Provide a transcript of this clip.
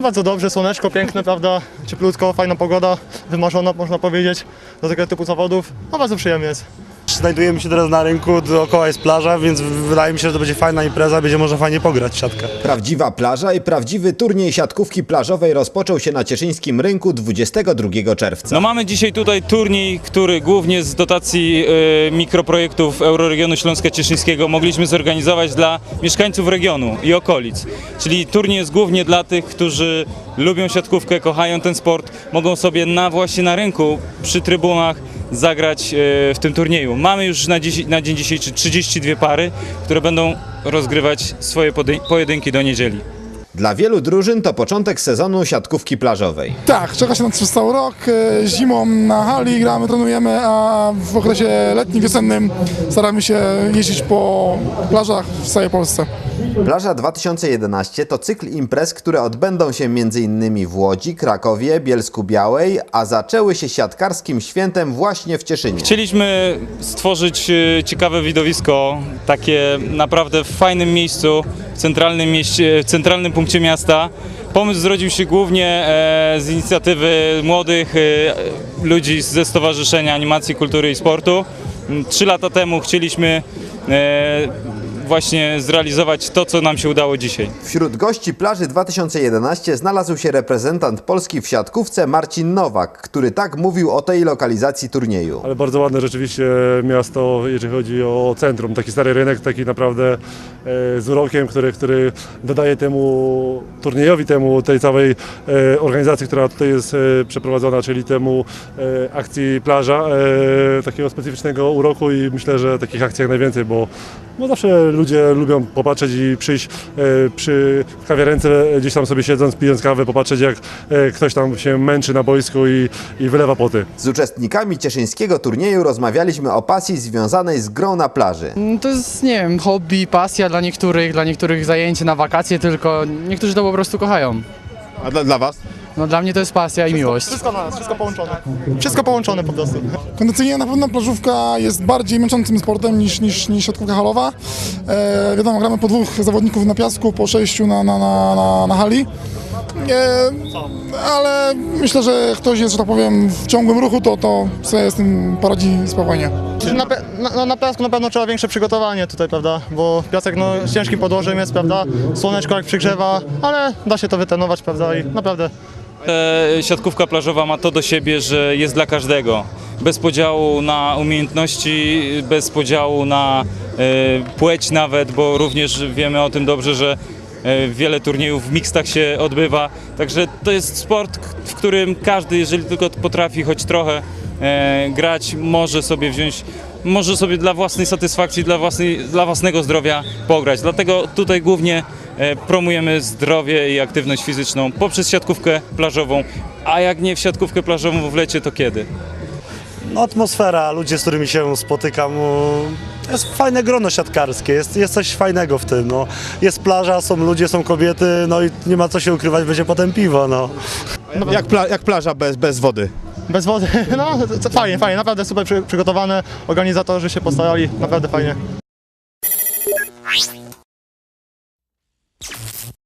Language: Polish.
Bardzo dobrze, słoneczko piękne, prawda? Cieplutko, fajna pogoda, wymarzona można powiedzieć do tego typu zawodów. No bardzo przyjemnie jest. Znajdujemy się teraz na rynku, dookoła jest plaża, więc wydaje mi się, że to będzie fajna impreza, będzie można fajnie pograć w siatkę. Prawdziwa plaża i prawdziwy turniej siatkówki plażowej rozpoczął się na cieszyńskim rynku 22 czerwca. No mamy dzisiaj tutaj turniej, który głównie z dotacji e, mikroprojektów Euroregionu Śląska Cieszyńskiego mogliśmy zorganizować dla mieszkańców regionu i okolic. Czyli turniej jest głównie dla tych, którzy lubią siatkówkę, kochają ten sport, mogą sobie na właśnie na rynku przy trybunach zagrać e, w tym turnieju. Mamy już na, dziś, na dzień dzisiejszy 32 pary, które będą rozgrywać swoje pojedynki do niedzieli. Dla wielu drużyn to początek sezonu siatkówki plażowej. Tak, czeka się nas przez cały rok. E, Zimą na hali gramy, trenujemy, a w okresie letnim, wiosennym staramy się jeździć po plażach w całej Polsce. Plaża 2011 to cykl imprez, które odbędą się m.in. w Łodzi, Krakowie, Bielsku Białej, a zaczęły się siatkarskim świętem właśnie w Cieszynie. Chcieliśmy stworzyć e, ciekawe widowisko, takie naprawdę w fajnym miejscu, w centralnym, mieście, w centralnym punkcie miasta. Pomysł zrodził się głównie e, z inicjatywy młodych e, ludzi ze Stowarzyszenia Animacji, Kultury i Sportu. Trzy lata temu chcieliśmy e, właśnie zrealizować to, co nam się udało dzisiaj. Wśród gości plaży 2011 znalazł się reprezentant Polski w siatkówce Marcin Nowak, który tak mówił o tej lokalizacji turnieju. Ale bardzo ładne rzeczywiście miasto, jeżeli chodzi o centrum. Taki stary rynek, taki naprawdę e, z urokiem, który, który dodaje temu turniejowi, temu tej całej e, organizacji, która tutaj jest e, przeprowadzona, czyli temu e, akcji plaża, e, takiego specyficznego uroku i myślę, że takich akcji jak najwięcej, bo, bo zawsze ludzie lubią popatrzeć i przyjść e, przy kawiarence, gdzieś tam sobie siedząc, pijąc kawę, popatrzeć jak e, ktoś tam się męczy na boisku i, i wylewa poty. Z uczestnikami cieszyńskiego turnieju rozmawialiśmy o pasji związanej z grą na plaży. No To jest, nie wiem, hobby, pasja dla niektórych, dla niektórych zajęcie na wakacje tylko. Niektórzy to po prostu kochają. A dla, dla Was? No dla mnie to jest pasja i miłość. Wszystko na nas, wszystko połączone. Wszystko połączone po prostu. Kondycyjnie na pewno plażówka jest bardziej męczącym sportem niż, niż, niż siatkówka halowa. E, wiadomo, gramy po dwóch zawodników na piasku, po sześciu na, na, na, na, na hali. E, ale myślę, że ktoś jest, że tak powiem, w ciągłym ruchu, to, to sobie z tym poradzi spokojnie. Na, pe- na, na- na piasku na pewno trzeba większe przygotowanie tutaj, prawda? Bo piasek no, z ciężkim podłożem jest, prawda? Słoneczko jak przygrzewa, ale da się to wytrenować, prawda? I naprawdę Siatkówka plażowa ma to do siebie, że jest dla każdego. Bez podziału na umiejętności, bez podziału na e, płeć nawet, bo również wiemy o tym dobrze, że e, wiele turniejów w mixtach się odbywa. Także to jest sport, w którym każdy, jeżeli tylko potrafi choć trochę e, grać, może sobie wziąć, może sobie dla własnej satysfakcji, dla, własnej, dla własnego zdrowia pograć. Dlatego tutaj głównie e, promujemy zdrowie i aktywność fizyczną poprzez siatkówkę plażową, a jak nie w siatkówkę plażową w lecie, to kiedy? No, atmosfera, ludzie, z którymi się spotykam, no, to jest fajne grono siatkarskie, jest, jest coś fajnego w tym. No. Jest plaża, są ludzie, są kobiety, no i nie ma co się ukrywać, będzie potem piwo. No. Jak, pla, jak plaża bez, bez wody? bez wody, no fajnie, fajnie, naprawdę super przy, przygotowane. Organizatorzy się postarali, naprawdę fajnie.